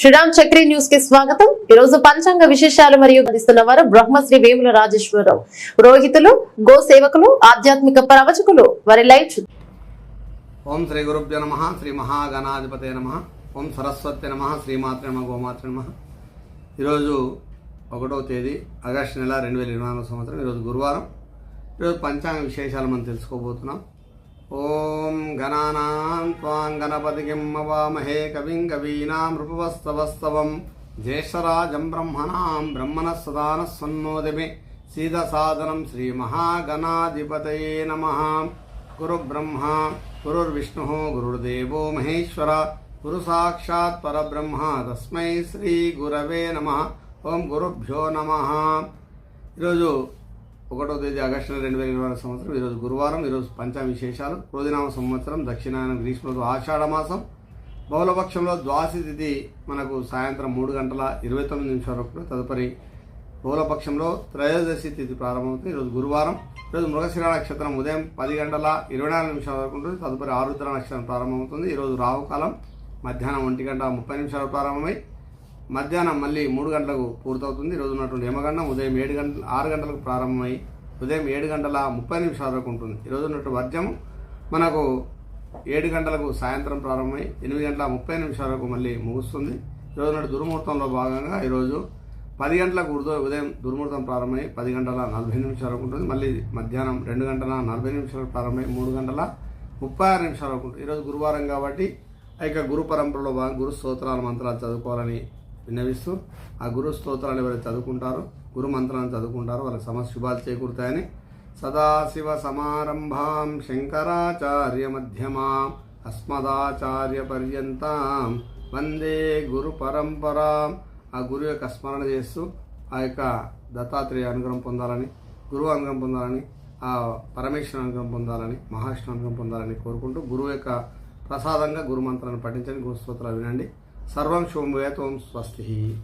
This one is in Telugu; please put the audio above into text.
శ్రీరామ్ చక్రి న్యూస్కి స్వాగతం. ఈ రోజు పంచాంగ విశేషాలు మరియు అందిస్తున్న వారు బ్రహ్మశ్రీ వేముల రాజేశ్వరరావు. రోహితులు గో సేవకులు ఆధ్యాత్మిక ప్రవచకులు వారి లైవ్ ఓం శ్రీ గురుభ్య నమ శ్రీ మహాగణాధిపతే నమ ఓం సరస్వతి నమ శ్రీమాత్ర నమ గోమాత్ర నమ. ఈరోజు ఒకటో తేదీ ఆగస్టు నెల రెండు వేల ఇరవై నాలుగు సంవత్సరం. ఈరోజు గురువారం. ఈరోజు పంచాంగ విశేషాలు మనం తెలుసుకోబోతున్నాం. ఓం గణానా త్వాం గణపతికిం అవామహే కవిం కవీనాం నృపవస్తవస్తవం జ్యేష్ఠరాజం బ్రహ్మణాం బ్రహ్మణ సదాన సన్నోదిమే సీదసాదనం శ్రీ మహాగణాధిపతయే నమః. గురు బ్రహ్మ గురుర్విష్ణు గురుర్దేవో మహేశ్వర గురు సాక్షాత్ పరబ్రహ్మ తస్మై శ్రీ గురవే నమ. ఓం గురుభ్యో నమ. ఈరోజు ఒకటో తేదీ ఆగస్టు రెండు వేల ఇరవై సంవత్సరం ఈరోజు గురువారం ఈరోజు పంచమ విశేషాలు. రోజునామ సంవత్సరం దక్షిణాయన గ్రీష్మ ఆషాఢ మాసం. బహుళపక్షంలో ద్వాసి తిథి మనకు సాయంత్రం మూడు గంటల ఇరవై తొమ్మిది నిమిషాల వరకు తదుపరి బహుళపక్షంలో త్రయోదశి తిథి ప్రారంభమవుతుంది. ఈరోజు గురువారం ఈరోజు మృగశిర నక్షత్రం ఉదయం పది గంటల ఇరవై నాలుగు నిమిషాల వరకు ఉంటుంది. తదుపరి ఆరుద్ర నక్షత్రం ప్రారంభమవుతుంది. ఈరోజు రావుకాలం మధ్యాహ్నం ఒంటి గంట ముప్పై నిమిషాలు ప్రారంభమై మధ్యాహ్నం మళ్ళీ మూడు గంటలకు పూర్తవుతుంది. ఈరోజు ఉన్నటువంటి యమగండం ఉదయం ఏడు గంటల ఆరు గంటలకు ప్రారంభమై ఉదయం ఏడు గంటల ముప్పై నిమిషాల వరకు ఉంటుంది. ఈరోజు ఉన్నటువంటి వర్జం మనకు ఏడు గంటలకు సాయంత్రం ప్రారంభమై ఎనిమిది గంటల ముప్పై నిమిషాల వరకు మళ్ళీ ముగుస్తుంది. ఈరోజు ఉన్నటువంటి దుర్ముహూర్తంలో భాగంగా ఈరోజు పది గంటలకు ఉదయం ఉదయం దుర్ముహూర్తం ప్రారంభమై పది గంటల నలభై నిమిషాల వరకు ఉంటుంది. మళ్ళీ మధ్యాహ్నం రెండు గంటల నలభై నిమిషాలకు ప్రారంభమై మూడు గంటల ముప్పై ఆరు నిమిషాల వరకు ఉంటుంది. ఈరోజు గురువారం కాబట్టి ఇక గురు పరంపరలో భాగం గురు స్తోత్రాల మంత్రాలు చదువుకోవాలని విన్నవిస్తూ ఆ గురు స్తోత్రాలు ఎవరైతే చదువుకుంటారో గురు మంత్రాలను చదువుకుంటారో వాళ్ళకి సమస్య శుభాలు చేకూరుతాయని సదాశివ సమారంభాం శంకరాచార్య మధ్యమాం అస్మదాచార్య పర్యంతం వందే గురు పరంపరాం ఆ గురు యొక్క స్మరణ చేస్తూ ఆ యొక్క దత్తాత్రేయ అనుగ్రహం పొందాలని గురువు అనుగ్రహం పొందాలని ఆ పరమేశ్వర అనుగ్రహం పొందాలని మహావిష్ణు అనుగ్రహం పొందాలని కోరుకుంటూ గురువు యొక్క ప్రసాదంగా గురు మంత్రాన్ని పఠించండి గురు స్తోత్రాలు వినండి. సర్వం శుభం వేతం స్వస్తి.